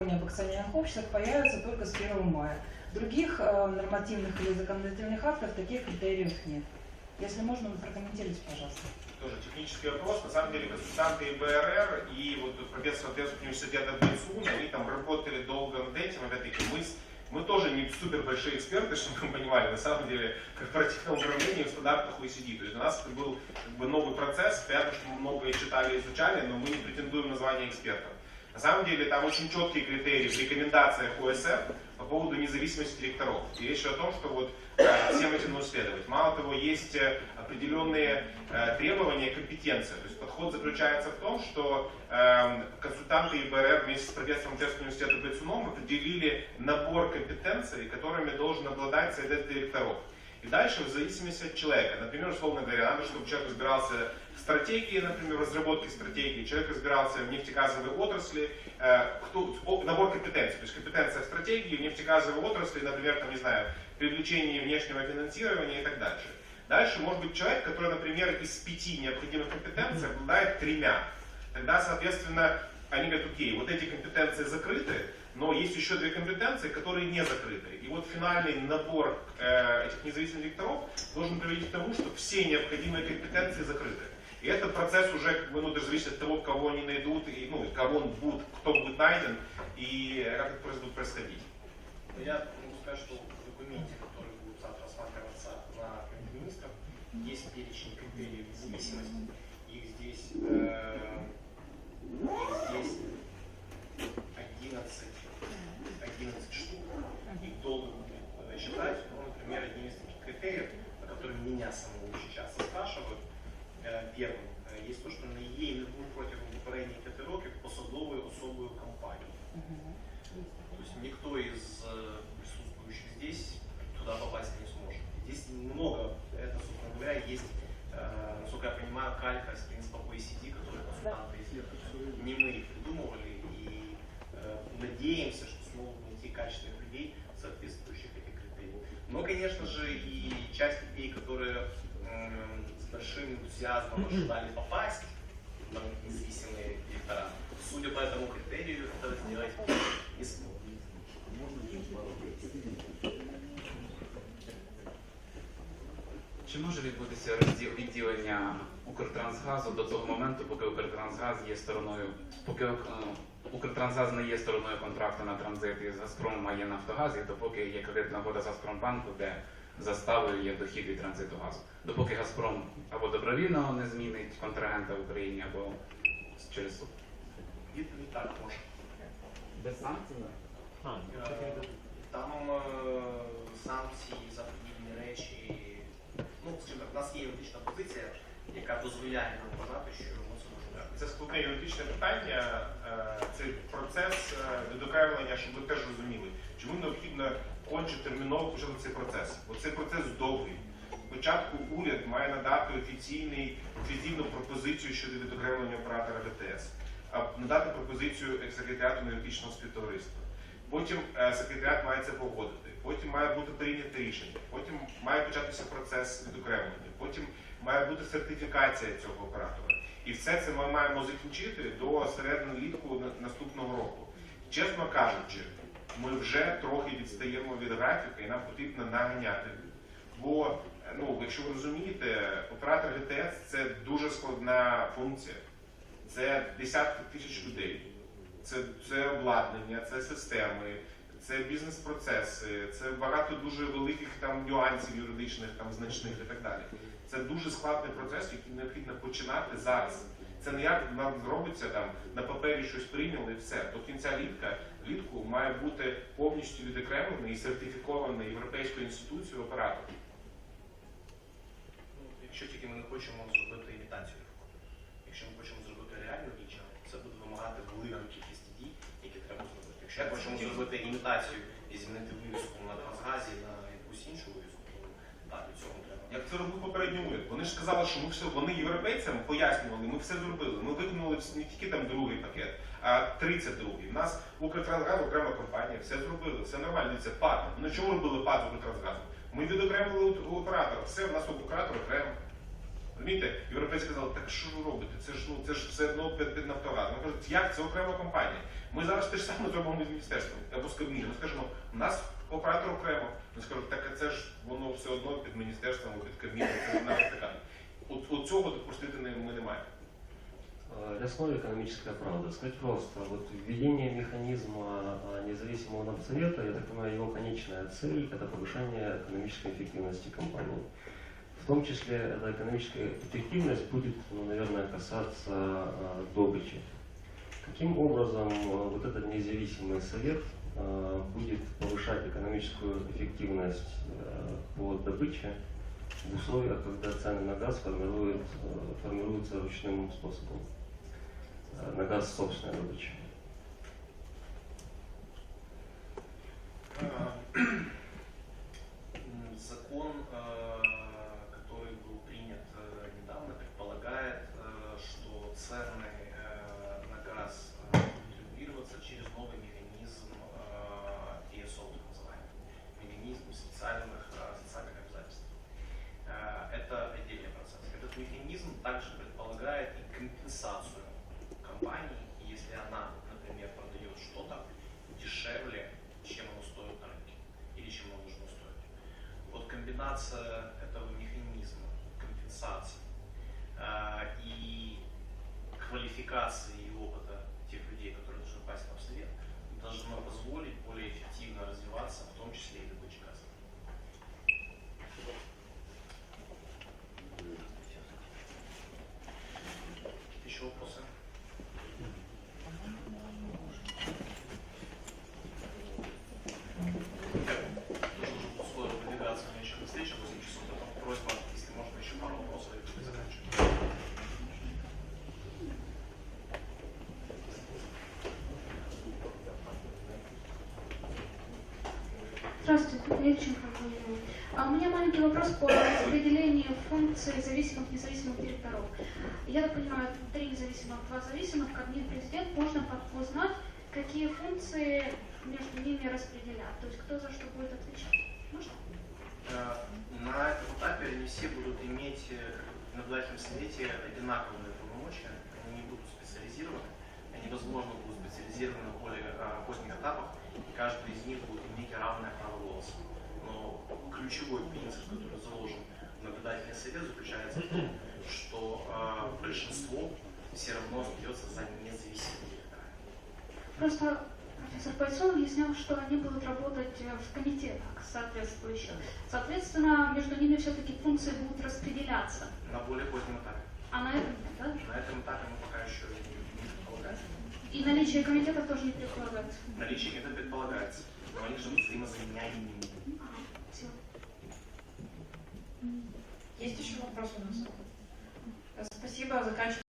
об акционерных обществах появится только с 1 мая. Других э, нормативных или законодательных актов таких критериев нет. Если можно, прокомментируйте, пожалуйста. Тоже технический вопрос. На самом деле консультанты ИБРР и вот профессор Одесского университета БЦУН, они там работали долго над этим. Опять-таки, мы, мы тоже не супер большие эксперты, чтобы вы понимали. На самом деле, корпоративное управление в стандартах OECD. То есть для нас это был как бы новый процесс. Понятно, что мы многое читали и изучали, но мы не претендуем на звание экспертов. На самом деле там очень четкие критерии в рекомендациях ОСФ по поводу независимости директоров. И речь о том, что вот э, всем этим нужно следовать. Мало того, есть э, определенные э, требования компетенции. То есть подход заключается в том, что э, консультанты ИБРР вместе с профессором Чешского университета Бецуном определили набор компетенций, которыми должен обладать совет директоров. Дальше, в зависимости от человека, например, условно говоря, надо, чтобы человек разбирался в стратегии, например, в разработке стратегии, человек разбирался в нефтегазовой отрасли, э, кто, набор компетенций, то есть компетенция в стратегии, в нефтегазовой отрасли, например, там, не знаю, привлечение внешнего финансирования и так дальше. Дальше может быть человек, который, например, из пяти необходимых компетенций обладает тремя. Тогда, соответственно, они говорят, окей, вот эти компетенции закрыты, но есть еще две компетенции, которые не закрыты. И вот финальный набор э, этих независимых директоров должен приводить к тому, что все необходимые компетенции закрыты. И этот процесс уже как бы, ну, даже зависит от того, кого они найдут, и, ну, кого он будет, кто будет найден, и как это будет происходить. Но Я могу сказать, что в документе, который будет завтра рассматриваться на Совете министров, есть перечень критериев независимости. Их здесь, э, их здесь 11, 11 штук. Их долго будет э, считать. Ну, например, один из таких критериев, о котором меня самого очень часто спрашивают, е, первым, е, є то, що не є і не був протягом попередніх п'яти років посадовою особою компанії. То есть Но, конечно же, и часть людей, которые м, с большим энтузиазмом ожидали попасть на независимые директора, судя по этому критерию, это сделать не смогут. Чи може відбутися розділ відділення Укртрансгазу до того моменту, поки Укртрансгаз є стороною, поки е, Укртрансгаз не є стороною контракту на транзит із Газпромом, а є Нафтогаз, і допоки є кредитна угода з Газпромбанку, де заставою є дохід від транзиту газу. Допоки Газпром або добровільно не змінить контрагента в Україні, або через суд. Відповідь так може. Без санкцій? Е, Там е, санкції за подібні речі. Ну, скажімо так, у нас є юридична позиція, яка дозволяє нам вважати, що ми це робити. Це складне юридичне питання, е, це процес е, відокремлення, щоб ви теж розуміли, чому необхідно конче терміново почати цей процес. Бо цей процес довгий. Спочатку уряд має надати офіційний, офіційну пропозицію щодо відокремлення оператора ГТС, надати пропозицію секретаріату енергетичного співтовариства. Потім е, секретаріат має це погодити, потім має бути прийнято рішення, потім має початися процес відокремлення, потім має бути сертифікація цього оператора. І все це ми маємо закінчити до середини літку наступного року. Чесно кажучи, ми вже трохи відстаємо від графіка і нам потрібно наганяти. Бо, ну, якщо ви розумієте, оператор ГТС це дуже складна функція. Це десятки тисяч людей, це, це обладнання, це системи, це бізнес-процеси, це багато дуже великих там нюансів юридичних, там значних і так далі. Це дуже складний процес, який необхідно починати зараз. Це не як нам зробиться там на папері щось прийняли і все. До кінця літка літку має бути повністю відокремлений і сертифікований європейською інституцією оператор. Ну, Якщо тільки ми не хочемо зробити імітацію. Якщо ми хочемо зробити реальну річ, це буде вимагати великої кількості дій, які треба зробити. Якщо ми хочемо зробити імітацію і змінити вивіску на трансгазі на якусь іншу вивіску, то так, від цього треба. Як це робив попередній уряд? Вони ж сказали, що ми все, вони європейцям пояснювали, ми все зробили. Ми виконали не тільки там другий пакет, а 32-й. У нас Укртрансгаз окрема компанія, все зробили, все нормально. Це ПАТ. Ну чому робили ПАТ Укртрансгазу? Ми відокремили оператора. Все, в нас окремо. Розумієте, європейці сказали, так що ви робите? Це ж ну це ж все одно під, під Нафтогаз. Вони кажуть, як це окрема компанія. Ми зараз те ж саме зробимо з міністерством або з Кабміном. Ми скажемо, у нас оператор окремо. Ми скажуть, так а це ж воно все одно під міністерством, або під Кабміном, це одна така. От, от цього допустити не, ми не маємо. Э, Лесной экономическая правда. Скажите, пожалуйста, вот введение механизма а, независимого надсовета, я так понимаю, его конечная цель – это повышение экономической эффективности компании. В том числе эта экономическая эффективность будет, ну, наверное, касаться а, добычи. Каким образом а, вот этот независимый совет а, будет повышать экономическую эффективность а, по добыче в условиях, когда цены на газ формируют, э, формируются ручным способом? Э, На газ собственной добычи. Э, м, Закон, э, который был принят э, недавно, предполагает, э, что цены э, на газ э, будут регулироваться через новый механизм э, TSO, так называемый, механизм социальных, э, социальных обязательств. Э, Это отдельный процесс. Этот механизм также предполагает и компенсацию компании, если она, например, продает что-то дешевле, чем оно стоит на рынке или чем оно должно стоить. Вот комбинация этого механизма компенсации э, и квалификации и опыта тех людей, которые должны пасть в совет, должно позволить более эффективно развиваться, в том числе и добыче газа. Какие-то еще вопросы? Тоже уже условия выдвигаться на еще встречу в 8 часов, поэтому просьба, если можно, еще пару вопросов и будем заканчивать. Здравствуйте. Галина. А У меня маленький вопрос по распределению функций зависимых и независимых директоров. Я так понимаю, три независимых, два зависимых, Кабмин, президент. Можно узнать, какие функции между ними распределят? То есть кто за что будет отвечать? Можно? Э, На этом этапе они все будут иметь э, в наблюдательном совете одинаковые полномочия, они не будут специализированы, они, возможно, будут специализированы на более э, поздних этапах, и каждый из них будет иметь равное ключевой принцип, который заложен в наблюдательный совет, заключается в том, что э, большинство все равно остается за независимыми. Просто профессор Бойцов объяснял, что они будут работать э, в комитетах соответствующих. Соответственно, между ними все-таки функции будут распределяться. На более позднем этапе. А на этом да? На этом этапе мы пока еще не предполагаем. И наличие комитетов тоже не предполагается. Наличие это предполагается, но они же взаимозаменяемыми. Ага, всё. Есть еще вопрос у нас? Спасибо, заканчиваем.